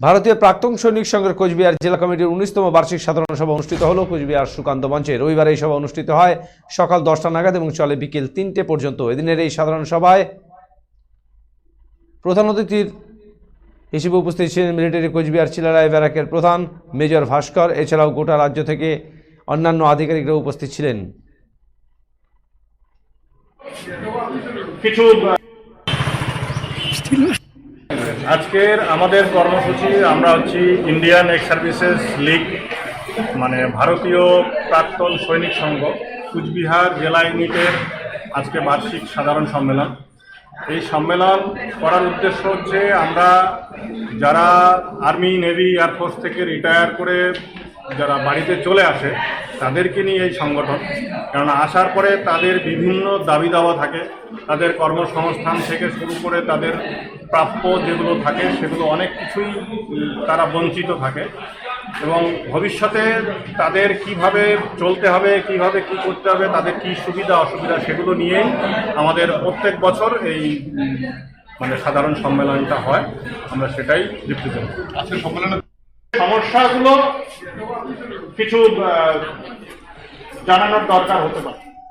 ভারতীয় প্রাক্তন সৈনিক সংঘের কোচবিহার জেলা কমিটির উনিশতম বার্ষিক সাধারণ সভা অনুষ্ঠিত হলো। কোচবিহার সুকান্ত মঞ্চে রবিবার এই সভা অনুষ্ঠিত হয়। সকাল দশটা নাগাদ এবং চলে বিকেল তিনটে পর্যন্ত। এদিনের এই সাধারণ সভায় প্রধান অতিথির হিসেবে উপস্থিত ছিলেন মিলিটারি কোচবিহার চিলারায় ব্যারাকের প্রধান মেজর ভাস্কর। এছাড়াও গোটা রাজ্য থেকে অন্যান্য আধিকারিকরা উপস্থিত ছিলেন। কিছু আজকের আমাদের কর্মসূচি, আমরা হচ্ছি ইন্ডিয়ান এক্স সার্ভিসেস লীগ মানে ভারতীয় প্রাক্তন সৈনিক সংঘ, কুচবিহার জেলা ইউনিটের আজকে বার্ষিক সাধারণ সম্মেলন। এই সম্মেলন করার উদ্দেশ্য হচ্ছে আমরা যারা আর্মি, নেভি এয়ারফোর্স থেকে রিটায়ার করে যারা বাড়িতে চলে আসে, তাদেরকে নিয়ে এই সংগঠন। কেননা আসার পরে তাদের বিভিন্ন দাবি দাওয়া থাকে, তাদের কর্মসংস্থান থেকে শুরু করে তাদের প্রাপ্য যেগুলো থাকে, সেগুলো অনেক কিছুই তারা বঞ্চিত থাকে। এবং ভবিষ্যতে তাদের কীভাবে চলতে হবে, কীভাবে কি করতে হবে, তাদের কি সুবিধা, অসুবিধা, সেগুলো নিয়েই আমাদের প্রত্যেক বছর এই মানে সাধারণ সম্মেলনটা হয়। আমরা সেটাই লিপ্ত করি। আজকে সম্মেলনে সমস্যাগুলো কিছু জানানোর দরকার হতে পারে।